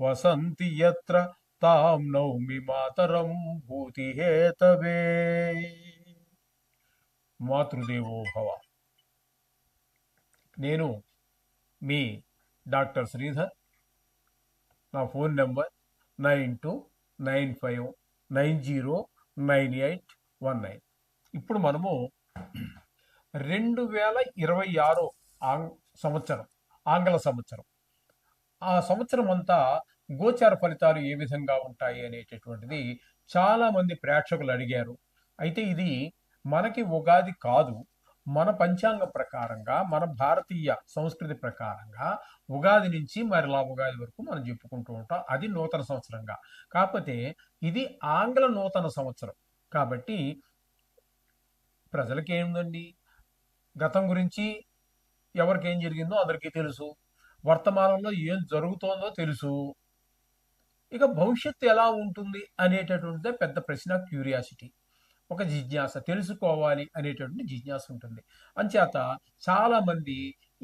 वसन्ति यत्र తాం నౌమి మాతరం భూతిహేతవే మాతృదేవో భవ నేను మీ డాక్టర్ శ్రీధర్ నా phone number nine two nine five nine zero nine eight one nine ఇప్పుడు మనము రెండు వేల ఇరవై ఆరో ఆంగ్ సంవత్సరం ఆంగ్ల సంవత్సరం ఆ సంవత్సరం అంతా గోచార ఫలితాలు ఏ విధంగా ఉంటాయి అనేటటువంటిది చాలా మంది ప్రేక్షకులు అడిగారు. అయితే ఇది మనకి ఉగాది కాదు. మన పంచాంగం ప్రకారంగా మన భారతీయ సంస్కృతి ప్రకారంగా ఉగాది నుంచి మరలా ఉగాది వరకు మనం చెప్పుకుంటూ ఉంటాం. అది నూతన సంవత్సరంగా. కాకపోతే ఇది ఆంగ్ల నూతన సంవత్సరం. కాబట్టి ప్రజలకి ఏముందండి గతం గురించి ఎవరికి ఏం జరిగిందో అందరికీ తెలుసు. వర్తమానంలో ఏం జరుగుతోందో తెలుసు. ఇక భవిష్యత్తు ఎలా ఉంటుంది అనేటటువంటిదే పెద్ద ప్రశ్న క్యూరియాసిటీ. ఒక జిజ్ఞాస తెలుసుకోవాలి అనేటటువంటి జిజ్ఞాస ఉంటుంది. అంచేత చాలామంది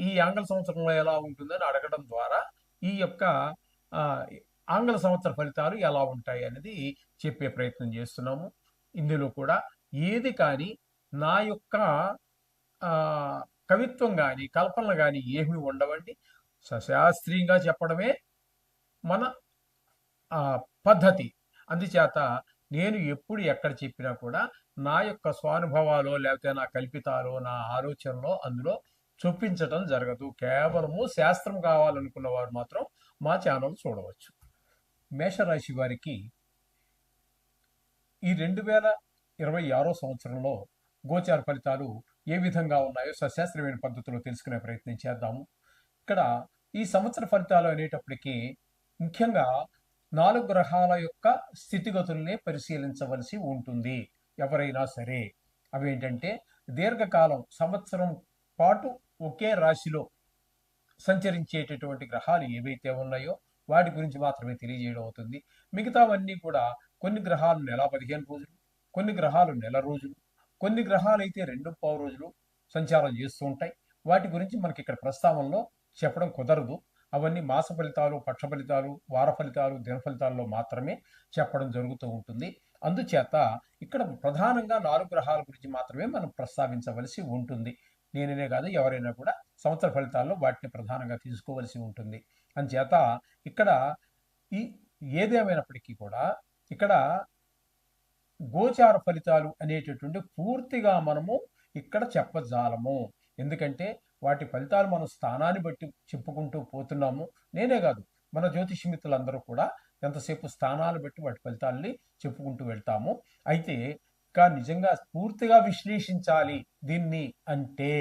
ఈ ఆంగ్ల సంవత్సరంలో ఎలా ఉంటుందని అడగడం ద్వారా ఈ యొక్క ఆంగ్ల సంవత్సర ఫలితాలు ఎలా ఉంటాయి అనేది చెప్పే ప్రయత్నం చేస్తున్నాము. ఇందులో కూడా ఏది కానీ నా యొక్క కవిత్వం కానీ కల్పనలు కానీ ఏమీ ఉండవండి. సశాస్త్రీయంగా చెప్పడమే మన పద్ధతి. అందుచేత నేను ఎప్పుడు ఎక్కడ చెప్పినా కూడా నా యొక్క స్వానుభవాలు లేకపోతే నా కల్పితాలు నా ఆలోచనలో అందులో చూపించటం జరగదు. కేవలము శాస్త్రం కావాలనుకున్న వారు మాత్రం మా ఛానల్ చూడవచ్చు. మేషరాశి వారికి ఈ రెండు వేల ఇరవై ఆరో సంవత్సరంలో గోచార ఫలితాలు ఏ విధంగా ఉన్నాయో సశాస్త్రమైన పద్ధతిలో తెలుసుకునే ప్రయత్నం చేద్దాము. ఇక్కడ ఈ సంవత్సర ఫలితాలు అనేటప్పటికీ ముఖ్యంగా నాలుగు గ్రహాల యొక్క స్థితిగతుల్ని పరిశీలించవలసి ఉంటుంది. ఎవరైనా సరే. అవేంటంటే దీర్ఘకాలం సంవత్సరం పాటు ఒకే రాశిలో సంచరించేటటువంటి గ్రహాలు ఏవైతే ఉన్నాయో వాటి గురించి మాత్రమే తెలియజేయడం అవుతుంది. మిగతావన్నీ కూడా కొన్ని గ్రహాలు నెల పదిహేను రోజులు కొన్ని గ్రహాలు నెల రోజులు కొన్ని గ్రహాలు అయితే రెండు పావు రోజులు సంచారం చేస్తూ ఉంటాయి. వాటి గురించి మనకి ఇక్కడ ప్రస్తావనలో చెప్పడం కుదరదు. అవన్నీ మాస ఫలితాలు పక్ష ఫలితాలు వార ఫలితాలు దిన ఫలితాల్లో మాత్రమే చెప్పడం జరుగుతూ ఉంటుంది. అందుచేత ఇక్కడ ప్రధానంగా నాలుగు గ్రహాల గురించి మాత్రమే మనం ప్రస్తావించవలసి ఉంటుంది. నేననే కాదు ఎవరైనా కూడా సంవత్సర ఫలితాల్లో వాటిని ప్రధానంగా తీసుకోవలసి ఉంటుంది. అందుచేత ఇక్కడ ఈ ఏదేమైనప్పటికీ కూడా ఇక్కడ గోచార ఫలితాలు అనేటటువంటి పూర్తిగా మనము ఇక్కడ చెప్పజాలము. ఎందుకంటే వాటి ఫలితాలు మనం స్థానాన్ని బట్టి చెప్పుకుంటూ పోతున్నాము. నేనే కాదు మన జ్యోతిష మిత్రులందరూ కూడా ఎంతసేపు స్థానాలు బట్టి వాటి ఫలితాలని చెప్పుకుంటూ వెళ్తాము. అయితే ఇంకా నిజంగా పూర్తిగా విశ్లేషించాలి దీన్ని అంటే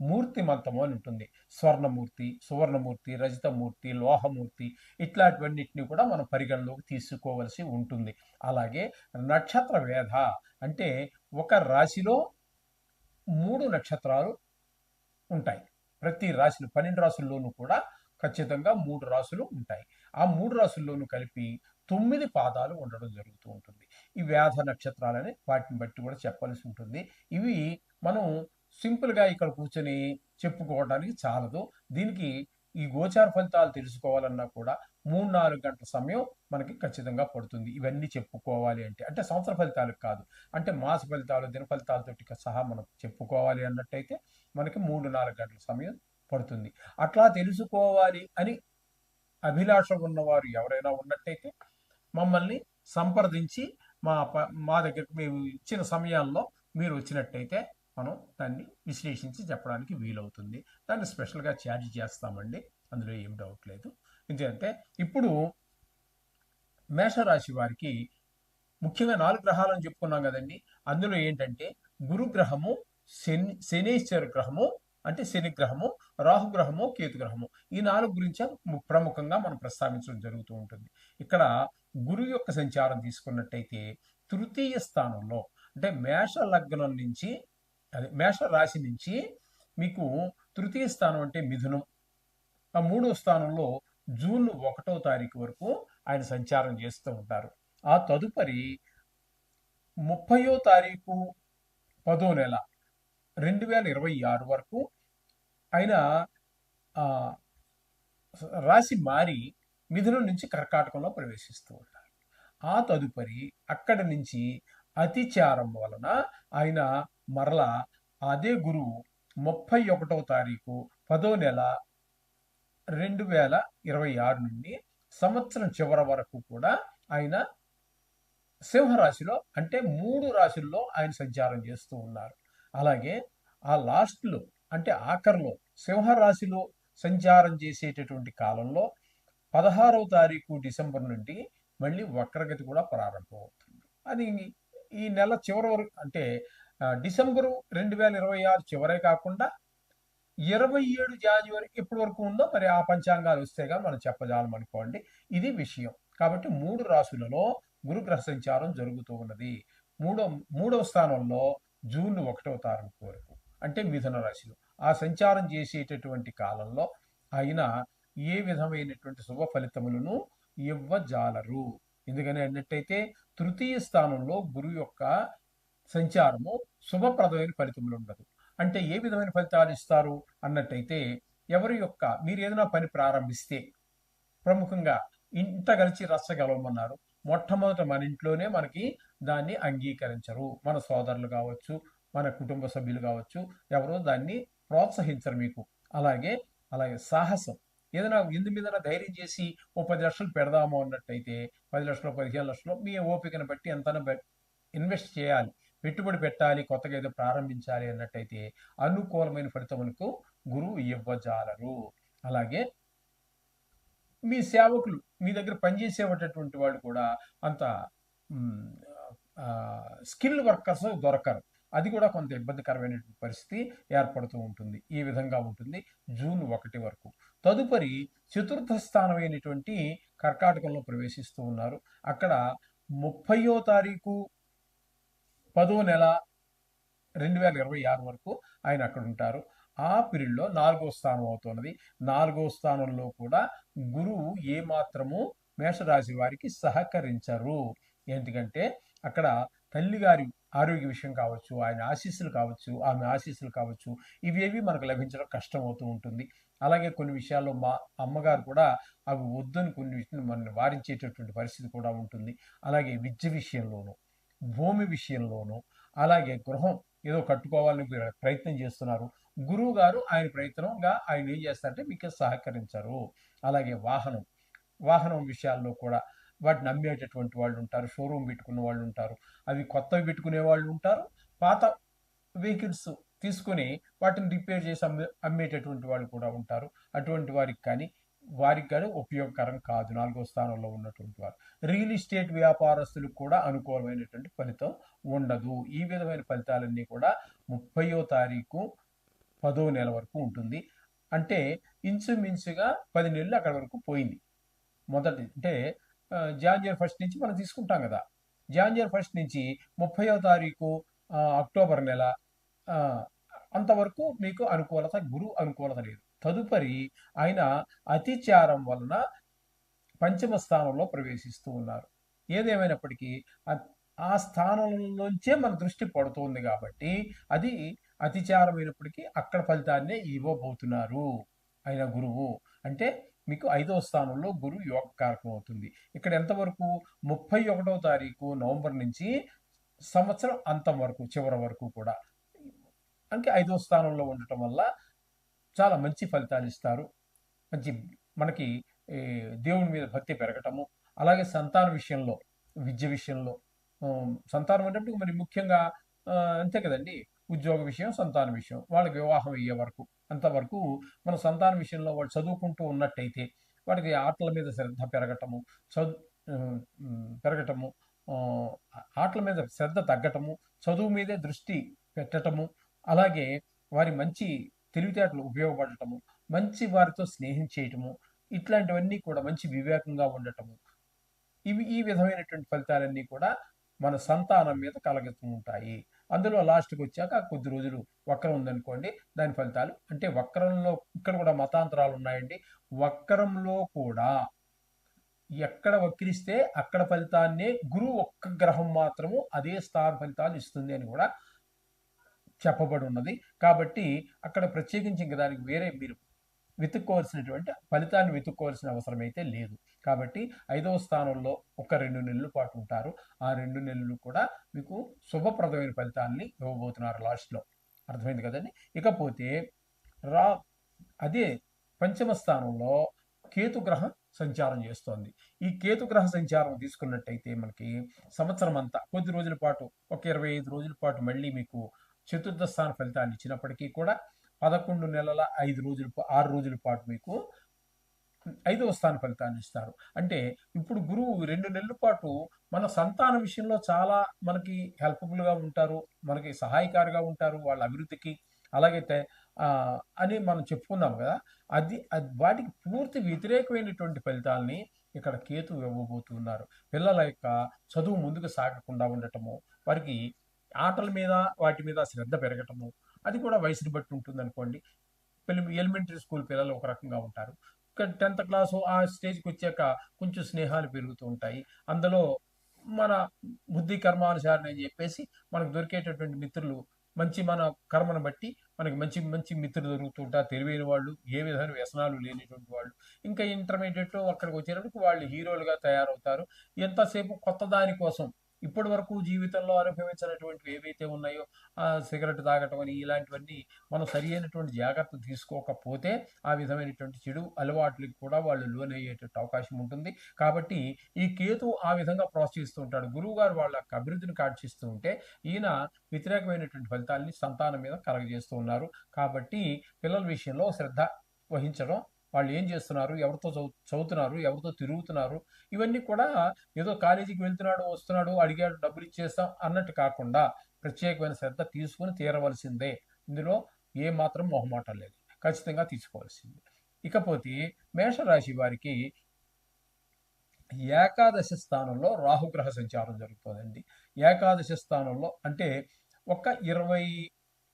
మూర్తి మంతము అని ఉంటుంది. స్వర్ణమూర్తి సువర్ణమూర్తి రజితమూర్తి లోహమూర్తి ఇట్లాంటివన్నిటిని కూడా మనం పరిగణలోకి తీసుకోవలసి ఉంటుంది. అలాగే నక్షత్ర వేధ అంటే ఒక రాశిలో మూడు నక్షత్రాలు ఉంటాయి. ప్రతి రాశులు పన్నెండు రాసుల్లోనూ కూడా ఖచ్చితంగా మూడు రాసులు ఉంటాయి. ఆ మూడు రాసుల్లోనూ కలిపి తొమ్మిది పాదాలు ఉండడం జరుగుతూ ఉంటుంది. ఈ వ్యాధ నక్షత్రాలని వాటిని బట్టి కూడా చెప్పాల్సి ఉంటుంది. ఇవి మనం సింపుల్గా ఇక్కడ కూర్చొని చెప్పుకోవడానికి చాలదు. దీనికి ఈ గోచార ఫలితాలు తెలుసుకోవాలన్నా కూడా మూడు నాలుగు గంటల సమయం మనకి ఖచ్చితంగా పడుతుంది. ఇవన్నీ చెప్పుకోవాలి అంటే అంటే సంవత్సర ఫలితాలు కాదు. అంటే మాస ఫలితాలు దిన ఫలితాలతో సహా మనం చెప్పుకోవాలి అన్నట్టయితే మనకి మూడు నాలుగు గంటల సమయం పడుతుంది. అట్లా తెలుసుకోవాలి అని అభిలాష ఉన్నవారు ఎవరైనా ఉన్నట్టయితే మమ్మల్ని సంప్రదించి మా ప మా దగ్గరకు మేము ఇచ్చిన సమయాల్లో మీరు వచ్చినట్టయితే మనం దాన్ని విశ్లేషించి చెప్పడానికి వీలవుతుంది. దాన్ని స్పెషల్గా ఛార్జ్ చేస్తామండి. అందులో ఏం డౌట్ లేదు. ఎందుకంటే ఇప్పుడు మేషరాశి వారికి ముఖ్యంగా నాలుగు గ్రహాలను చెప్పుకున్నాం కదండి. అందులో ఏంటంటే గురు గ్రహము శని శనీశ్వర గ్రహము అంటే శని గ్రహము రాహుగ్రహము కేతుగ్రహము ఈ నాలుగు గురించి ము- ప్రముఖంగా మనం ప్రస్తావించడం జరుగుతూ ఉంటుంది. ఇక్కడ గురువు యొక్క సంచారం తీసుకున్నట్టయితే తృతీయ స్థానంలో అంటే మేష లగ్నం నుంచి అదే మేష రాశి నుంచి మీకు తృతీయ స్థానం అంటే మిథునం. ఆ మూడో స్థానంలో జూన్ ఒకటో తారీఖు వరకు ఆయన సంచారం చేస్తూ ఉంటారు. ఆ తదుపరి ముప్పయో తారీఖు పదో నెల రెండు వేల ఇరవై ఆరు వరకు ఆయన రాశి మారి మిథునం నుంచి కర్కాటకంలో ప్రవేశిస్తూ ఉంటారు. ఆ తదుపరి అక్కడి నుంచి అతిచారం వలన ఆయన మరల అదే గురువు ముప్పై ఒకటో తారీఖు పదో నెల రెండు వేల ఇరవై ఆరు నుండి సంవత్సరం చివరి వరకు కూడా ఆయన సింహరాశిలో అంటే మూడు రాశుల్లో ఆయన సంచారం చేస్తూ ఉన్నారు. అలాగే ఆ లాస్ట్లో అంటే ఆఖరిలో సింహరాశిలో సంచారం చేసేటటువంటి కాలంలో పదహారవ తారీఖు డిసెంబర్ నుండి మళ్ళీ వక్రగతి కూడా ప్రారంభమవుతుంది. అది ఈ నెల చివరి వరకు అంటే డిసెంబరు రెండు వేల ఇరవై ఆరు చివరే కాకుండా ఇరవై ఏడు జాన్యువరి ఎప్పటి వరకు ఉందో మరి ఆ పంచాంగాలు వస్తేగా మనం చెప్పజాలం అనుకోండి. ఇది విషయం. కాబట్టి మూడు రాశులలో గురుగ్రహ సంచారం జరుగుతూ ఉన్నది. మూడో మూడవ స్థానంలో జూన్ ఒకటవ తారీఖు వరకు అంటే మిథున రాశిలో. ఆ సంచారం చేసేటటువంటి కాలంలో ఆయన ఏ విధమైనటువంటి శుభ ఫలితములను ఇవ్వజాలరు. ఎందుకని అన్నట్టయితే తృతీయ స్థానంలో గురువు యొక్క సంచారము శుభప్రదమైన ఫలితములు ఉండదు. అంటే ఏ విధమైన ఫలితాలు ఇస్తారు? అన్నట్టయితే ఎవరి యొక్క మీరు ఏదైనా పని ప్రారంభిస్తే ప్రముఖంగా ఇంత కలిసి రచ్చగలవమన్నారు. మొట్టమొదట మన ఇంట్లోనే మనకి దాన్ని అంగీకరించరు. మన సోదరులు కావచ్చు మన కుటుంబ సభ్యులు కావచ్చు ఎవరో దాన్ని ప్రోత్సహించరు మీకు. అలాగే అలాగే సాహసం. ఏదైనా ఎందు మీద ధైర్యం చేసి ఓ పది లక్షలు పెడదాము అన్నట్టయితే పది లక్షలు పదిహేను లక్షలు మీ ఓపికను బట్టి ఎంత ఇన్వెస్ట్ చేయాలి. పెట్టుబడి పెట్టాలి కొత్తగా ఏదో ప్రారంభించాలి అన్నట్టయితే అనుకూలమైన ఫలితములకు గురువు ఇవ్వజాలరు. అలాగే మీ సేవకులు మీ దగ్గర పనిచేసేటటువంటి వాళ్ళు కూడా అంత స్కిల్ వర్కర్స్ దొరకరు. అది కూడా కొంత ఇబ్బందికరమైనటువంటి పరిస్థితి ఏర్పడుతూ ఉంటుంది. ఈ విధంగా ఉంటుంది జూన్ ఒకటి వరకు. తదుపరి చతుర్థ స్థానమైనటువంటి కర్కాటకంలో ప్రవేశిస్తూ ఉన్నారు. అక్కడ ముప్పయో తారీఖు పదో నెల రెండు వేల ఇరవై ఆరు వరకు ఆయన అక్కడ ఉంటారు. ఆ పీరియడ్లో నాలుగో స్థానం అవుతున్నది. నాలుగో స్థానంలో కూడా గురువు ఏ మాత్రము మేషరాశి వారికి సహకరించరు. ఎందుకంటే అక్కడ తల్లిగారి ఆరోగ్య విషయం కావచ్చు ఆయన ఆశీస్సులు కావచ్చు ఆమె ఆశీస్సులు కావచ్చు ఇవేవి మనకు లభించడం కష్టం అవుతూ ఉంటుంది. అలాగే కొన్ని విషయాల్లో మా అమ్మగారు కూడా అవి వద్దని కొన్ని విషయాలు మనల్ని వారించేటటువంటి పరిస్థితి కూడా ఉంటుంది. అలాగే విద్య విషయంలోనూ. భూమి విషయంలోనూ అలాగే గృహం ఏదో కట్టుకోవాలని ప్రయత్నం చేస్తున్నారు. గురువు గారు ఆయన ప్రయత్నంగా ఆయన ఏం చేస్తారంటే మీకు సహకరించరు. అలాగే వాహనం వాహనం విషయాల్లో కూడా వాటిని అమ్మేటటువంటి వాళ్ళు ఉంటారు షోరూమ్ పెట్టుకున్న వాళ్ళు ఉంటారు. అవి కొత్తవి పెట్టుకునే వాళ్ళు ఉంటారు. పాత వెహికల్స్ తీసుకుని వాటిని రిపేర్ చేసి అమ్మే అమ్మేటటువంటి వాళ్ళు కూడా ఉంటారు. అటువంటి వారికి కానీ వారికి కానీ ఉపయోగకరం కాదు. నాలుగో స్థానంలో ఉన్నటువంటి వారు. రియల్ ఎస్టేట్ వ్యాపారస్తులకు కూడా అనుకూలమైనటువంటి ఫలితం ఉండదు. ఈ విధమైన ఫలితాలన్నీ కూడా ముప్పయో తారీఖు పదో నెల వరకు ఉంటుంది. అంటే ఇంచుమించుగా పది నెలలు అక్కడ వరకు పోయింది. మొదటి అంటే ఆ, ఫస్ట్ నుంచి మనం తీసుకుంటాం కదా. జాన్వరి ఫస్ట్ నుంచి ముప్పయో తారీఖు అక్టోబర్ నెల అంతవరకు మీకు అనుకూలత గురువు అనుకూలత లేదు. తదుపరి ఆయన అతిచారం వలన పంచమ స్థానంలో ప్రవేశిస్తూ ఉన్నారు. ఏదేమైనప్పటికీ ఆ- ఆ స్థానంలోంచే మన దృష్టి పడుతుంది కాబట్టి అది అతిచారమైనప్పటికీ అక్కడ ఫలితాన్నే ఇవ్వబోతున్నారు ఆయన గురువు. అంటే మీకు ఐదవ స్థానంలో గురువు యోగ కారకం అవుతుంది. ఇక్కడ ఎంతవరకు? ముప్పై ఒకటవ తారీఖు నవంబర్ నుంచి సంవత్సరం అంతం వరకు చివరి వరకు కూడా. అంటే ఐదవ స్థానంలో ఉండటం వల్ల చాలా మంచి ఫలితాలు ఇస్తారు. మంచి మనకి దేవుని మీద భక్తి పెరగటము అలాగే సంతాన విషయంలో విద్య విషయంలో. సంతానం అంటే మరి ముఖ్యంగా అంతే కదండి. ఉద్యోగ విషయం సంతాన విషయం. వాళ్ళకి వివాహం అయ్యే వరకు అంతవరకు మన సంతాన విషయంలో వాళ్ళు చదువుకుంటూ ఉన్నట్టయితే వాడికి ఆటల మీద శ్రద్ధ పెరగటము చదువు పెరగటము ఆటల మీద శ్రద్ధ తగ్గటము చదువు మీదే దృష్టి పెట్టటము అలాగే వారి మంచి తెలివితేటలు ఉపయోగపడటము మంచి వారితో స్నేహం చేయటము ఇట్లాంటివన్నీ కూడా మంచి వివేకంగా ఉండటము. ఇవి ఈ విధమైనటువంటి ఫలితాలన్నీ కూడా మన సంతానం మీద కలగతూ ఉంటాయి. అందులో లాస్ట్కి వచ్చాక కొద్ది రోజులు వక్రం ఉందనుకోండి దాని ఫలితాలు అంటే వక్రంలో ఇక్కడ కూడా మతాంతరాలు ఉన్నాయండి. వక్రంలో కూడా ఎక్కడ వక్రిస్తే అక్కడ ఫలితాన్నే గురువు ఒక్క గ్రహం మాత్రము అదే స్థాన ఫలితాలు ఇస్తుంది అని కూడా చెప్పబడి ఉన్నది కాబట్టి అక్కడ ప్రత్యేకించి ఇంక దానికి వేరే మీరు వెతుక్కోవాల్సినటువంటి ఫలితాన్ని వెతుక్కోవాల్సిన అవసరం అయితే లేదు. కాబట్టి ఐదవ స్థానంలో ఒక రెండు నెలల పాటు ఉంటారు. ఆ రెండు నెలలు కూడా మీకు శుభప్రదమైన ఫలితాన్ని ఇవ్వబోతున్నారు లాస్ట్లో. అర్థమైంది కదండి? ఇకపోతే రా అదే పంచమ స్థానంలో కేతుగ్రహం సంచారం చేస్తోంది. ఈ కేతుగ్రహ సంచారం తీసుకున్నట్టయితే మనకి సంవత్సరం అంతా కొద్ది రోజుల పాటు ఒక ఇరవై ఐదు రోజుల పాటు మళ్ళీ మీకు చతుర్థ స్థాన ఫలితాన్ని ఇచ్చినప్పటికీ కూడా పదకొండు నెలల ఐదు రోజుల ఆరు రోజుల పాటు మీకు ఐదవ స్థాన ఫలితాన్ని ఇస్తారు. అంటే ఇప్పుడు గురువు రెండు నెలల పాటు మన సంతాన విషయంలో చాలా మనకి హెల్ప్ఫుల్గా ఉంటారు మనకి సహాయకారిగా ఉంటారు వాళ్ళ అభివృద్ధికి అలాగైతే అని మనం చెప్పుకున్నాం కదా అది వాటికి పూర్తి వ్యతిరేకమైనటువంటి ఫలితాలని ఇక్కడ కేతు ఇవ్వబోతున్నారు. పిల్లల యొక్క చదువు ముందుకు సాగకుండా ఉండటము వారికి ఆటల మీద వాటి మీద శ్రద్ధ పెరగటము అది కూడా వయసుని బట్టి ఉంటుంది అనుకోండి ఎలిమెంటరీ స్కూల్ పిల్లలు ఒక రకంగా ఉంటారు. టెన్త్ క్లాసు ఆ స్టేజ్కి వచ్చాక కొంచెం స్నేహాలు పెరుగుతూ ఉంటాయి. అందులో మన బుద్ధి కర్మానుసారం అని చెప్పేసి మనకు దొరికేటటువంటి మిత్రులు మంచి మన కర్మను బట్టి మనకి మంచి మంచి మిత్రులు దొరుకుతుంటారు తెలివైన వాళ్ళు ఏ విధమైన వ్యసనాలు లేనిటువంటి వాళ్ళు. ఇంకా ఇంటర్మీడియట్లో అక్కడికి వచ్చేటప్పటికి వాళ్ళు హీరోలుగా తయారవుతారు. ఎంతసేపు కొత్త దాని కోసం ఇప్పటి వరకు జీవితంలో అనుభవించినటువంటివి ఏవైతే ఉన్నాయో సిగరెట్ తాగటం అని ఇలాంటివన్నీ మనం సరి అయినటువంటి జాగ్రత్తలు తీసుకోకపోతే ఆ విధమైనటువంటి చెడు అలవాట్లకి కూడా వాళ్ళు లోనయ్యేటువంటి అవకాశం ఉంటుంది. కాబట్టి ఈ కేతు ఆ విధంగా ప్రోత్సహిస్తూ ఉంటాడు. గురువు గారు వాళ్ళ అభివృద్ధిని కాడ్చిస్తూ ఉంటే ఈయన వ్యతిరేకమైనటువంటి ఫలితాలని సంతానం మీద కలగజేస్తూ ఉన్నారు. కాబట్టి పిల్లల విషయంలో శ్రద్ధ వహించడం వాళ్ళు ఏం చేస్తున్నారు? ఎవరితో చదువు చదువుతున్నారు? ఎవరితో తిరుగుతున్నారు? ఇవన్నీ కూడా ఏదో కాలేజీకి వెళ్తున్నాడు వస్తున్నాడు అడిగాడు డబ్బులు ఇచ్చేస్తాం అన్నట్టు కాకుండా ప్రత్యేకమైన శ్రద్ధ తీసుకుని తీరవలసిందే. ఇందులో ఏ మాత్రం మొహమాటం లేదు. ఖచ్చితంగా తీసుకోవాల్సిందే. ఇకపోతే మేషరాశి వారికి ఏకాదశి స్థానంలో రాహుగ్రహ సంచారం జరుగుతుందండి. ఏకాదశి స్థానంలో అంటే ఒక ఇరవై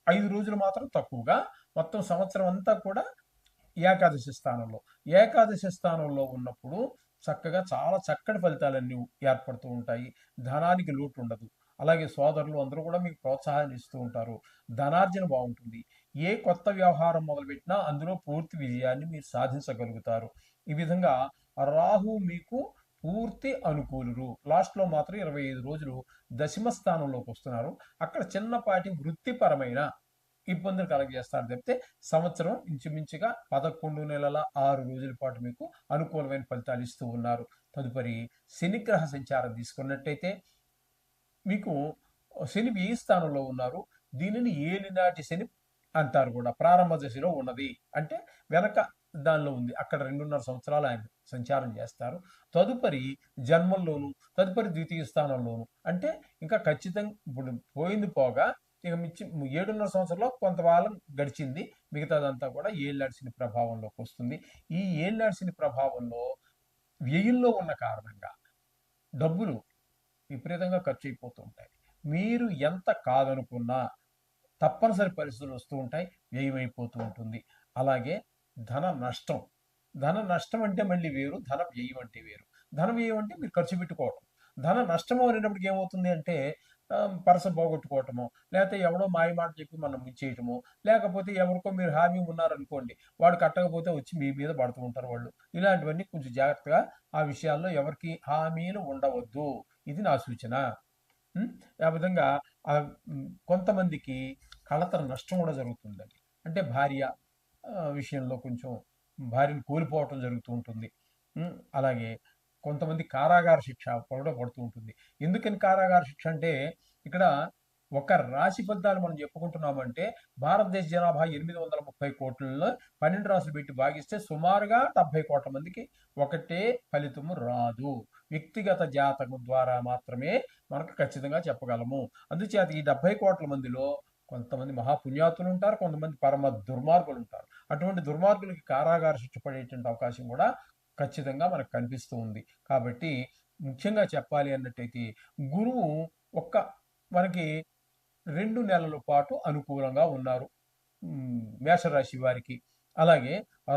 ఐదు రోజులు మాత్రం తక్కువగా మొత్తం సంవత్సరం అంతా కూడా ఏకాదశి స్థానంలో. ఏకాదశి స్థానంలో ఉన్నప్పుడు చక్కగా చాలా చక్కటి ఫలితాలన్నీ ఏర్పడుతూ ఉంటాయి. ధనానికి లోటు ఉండదు. అలాగే సోదరులు అందరూ కూడా మీకు ప్రోత్సాహాన్ని ఇస్తూ ఉంటారు. ధనార్జన బాగుంటుంది. ఏ కొత్త వ్యవహారం మొదలుపెట్టినా అందులో పూర్తి విజయాన్ని మీరు సాధించగలుగుతారు. ఈ విధంగా రాహు మీకు పూర్తి అనుకూలురు లాస్ట్లో మాత్రం ఇరవై ఐదు రోజులు దశమ స్థానంలోకి వస్తున్నారు. అక్కడ చిన్నపాటి వృత్తిపరమైన ఇబ్బందులు కలగజేస్తారని చెప్తే సంవత్సరం ఇంచుమించుగా పదకొండు నెలల ఆరు రోజుల పాటు మీకు అనుకూలమైన ఫలితాలు ఇస్తూ ఉన్నారు. తదుపరి శనిగ్రహ సంచారం తీసుకున్నట్టయితే మీకు శని ఏ స్థానంలో ఉన్నారు. దీనిని ఏలినాటి శని అంటారు కూడా. ప్రారంభ దశలో ఉన్నది. అంటే వెనక దానిలో ఉంది. అక్కడ రెండున్నర సంవత్సరాలు ఆయన సంచారం చేస్తారు. తదుపరి జన్మంలోను తదుపరి ద్వితీయ స్థానంలోను. అంటే ఇంకా ఖచ్చితంగా ఇప్పుడు పోయింది పోగా ఇక మిచ్చి ఏడున్నర సంవత్సరంలో కొంతకాలం గడిచింది. మిగతాదంతా కూడా ఏళ్ళాడ్సిన ప్రభావంలోకి వస్తుంది. ఈ ఏళ్ళాడ్సిన ప్రభావంలో వ్యయంలో ఉన్న కారణంగా డబ్బులు విపరీతంగా ఖర్చు అయిపోతూ ఉంటాయి. మీరు ఎంత కాదనుకున్నా తప్పనిసరి పరిస్థితులు వస్తూ ఉంటాయి. వ్యయమైపోతూ ఉంటుంది. అలాగే ధన నష్టం. ధన నష్టం అంటే మళ్ళీ వేరు ధన వ్యయం అంటే వేరు. ధన వ్యయం అంటే మీరు ఖర్చు పెట్టుకోవటం. ధన నష్టం అనేటప్పటికి ఏమవుతుంది అంటే పరస పోగొట్టుకోవటము లేకపోతే ఎవడో మాయ మాట చెప్పి మనం ముంచేయటము లేకపోతే ఎవరికో మీరు హామీ ఉన్నారనుకోండి వాడు కట్టకపోతే వచ్చి మీ మీద పడుతూ ఉంటారు వాళ్ళు. ఇలాంటివన్నీ కొంచెం జాగ్రత్తగా ఆ విషయాల్లో ఎవరికి హామీలు ఉండవద్దు. ఇది నా సూచన. ఆ విధంగా కొంతమందికి కళతర నష్టం కూడా జరుగుతుందండి. అంటే భార్య విషయంలో కొంచెం భార్యను కోల్పోవటం జరుగుతూ ఉంటుంది. అలాగే కొంతమంది కారాగార శిక్ష కూడా పడుతూ ఉంటుంది. ఎందుకని కారాగార శిక్ష అంటే ఇక్కడ ఒక రాశి ఫలితాలు మనం చెప్పుకుంటున్నామంటే భారతదేశ జనాభా ఎనిమిది వందల ముప్పై కోట్లలో పన్నెండు రాసులు పెట్టి భాగిస్తే సుమారుగా డెబ్బై కోట్ల మందికి ఒకటే ఫలితము రాదు. వ్యక్తిగత జాతకం ద్వారా మాత్రమే మనకు ఖచ్చితంగా చెప్పగలము. అందుచేత ఈ డెబ్బై కోట్ల మందిలో కొంతమంది మహాపుణ్యాతులు ఉంటారు కొంతమంది పరమ దుర్మార్గులు ఉంటారు. అటువంటి దుర్మార్గులకి కారాగార శిక్ష పడేటువంటి అవకాశం కూడా ఖచ్చితంగా మనకు కనిపిస్తూ ఉంది. కాబట్టి ముఖ్యంగా చెప్పాలి అన్నట్టయితే గురువు ఒక్క మనకి రెండు నెలల పాటు అనుకూలంగా ఉన్నారు. మేషరాశి వారికి. అలాగే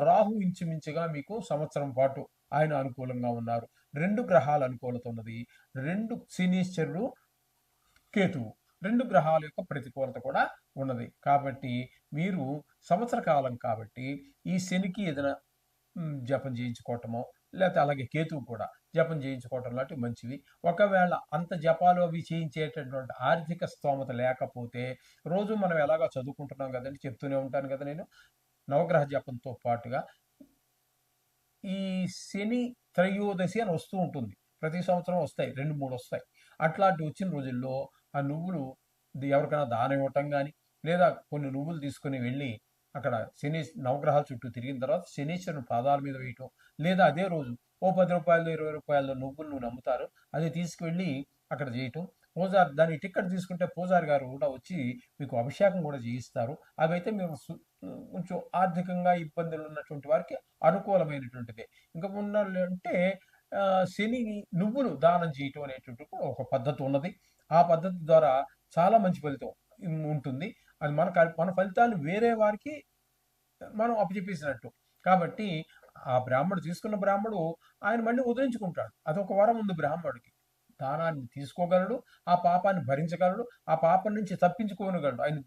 రాహు ఇంచుమించుగా మీకు సంవత్సరం పాటు ఆయన అనుకూలంగా ఉన్నారు. రెండు గ్రహాల అనుకూలత ఉన్నది. రెండు శనీశ్వరుడు కేతువు. రెండు గ్రహాల యొక్క ప్రతికూలత కూడా ఉన్నది. కాబట్టి మీరు సంవత్సర కాలం కాబట్టి ఈ శనికి ఏదైనా జపం చేయించుకోవటమో లేకపోతే అలాగే కేతువు కూడా జపం చేయించుకోవటం లాంటివి మంచివి. ఒకవేళ అంత జపాలు అవి చేయించేటటువంటి ఆర్థిక స్తోమత లేకపోతే రోజు మనం ఎలాగా చదువుకుంటున్నాం కదండి చెప్తూనే ఉంటాను కదా నేను నవగ్రహ జపంతో పాటుగా ఈ శని త్రయోదశి అని వస్తూ ఉంటుంది. ప్రతి సంవత్సరం వస్తాయి రెండు మూడు వస్తాయి. అట్లాంటి వచ్చిన రోజుల్లో ఆ నువ్వులు ఎవరికైనా దానం ఇవ్వటం కానీ లేదా కొన్ని నువ్వులు తీసుకుని వెళ్ళి అక్కడ శని నవగ్రహాల చుట్టూ తిరిగిన తర్వాత శనీశ్వరుని పాదాల మీద వేయటం లేదా అదే రోజు ఓ పది రూపాయలు ఇరవై రూపాయలు నువ్వులు నువ్వు నమ్ముతారు అది తీసుకువెళ్ళి అక్కడ చేయటం. పూజారి దాని టికెట్ తీసుకుంటే పూజారి గారు కూడా వచ్చి మీకు అభిషేకం కూడా చేయిస్తారు. అవి అయితే మేము కొంచెం ఆర్థికంగా ఇబ్బందులు ఉన్నటువంటి వారికి అనుకూలమైనటువంటిది. ఇంకా ఉన్నట్లు అంటే శనిని శని నువ్వులు దానం చేయటం అనేటువంటి కూడా ఒక పద్ధతి ఉన్నది. ఆ పద్ధతి ద్వారా చాలా మంచి ఫలితం ఉంటుంది. అది మన మన ఫలితాలు వేరే వారికి మనం అప్పచెప్పేసినట్టు. కాబట్టి ఆ బ్రాహ్మడు తీసుకున్న బ్రాహ్మడు ఆయన మళ్ళీ ఉదయించుకుంటాడు. అదొక వరం ఉంది బ్రాహ్మడికి. దానాన్ని తీసుకోగలడు ఆ పాపాన్ని భరించగలడు ఆ పాపం నుంచి తప్పించుకోనగలడు ఆయన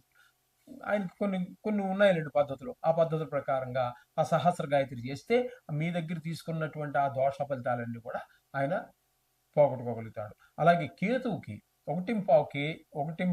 ఆయనకి కొన్ని కొన్ని ఉన్నాయి రెండు పద్ధతులు. ఆ పద్ధతుల ప్రకారంగా ఆ సహస్ర గాయత్రి చేస్తే మీ దగ్గర తీసుకున్నటువంటి ఆ దోష ఫలితాలన్నీ కూడా ఆయన పోగొట్టుకోగలుగుతాడు. అలాగే కేతువుకి ఒకటి పావుకి ఒకటి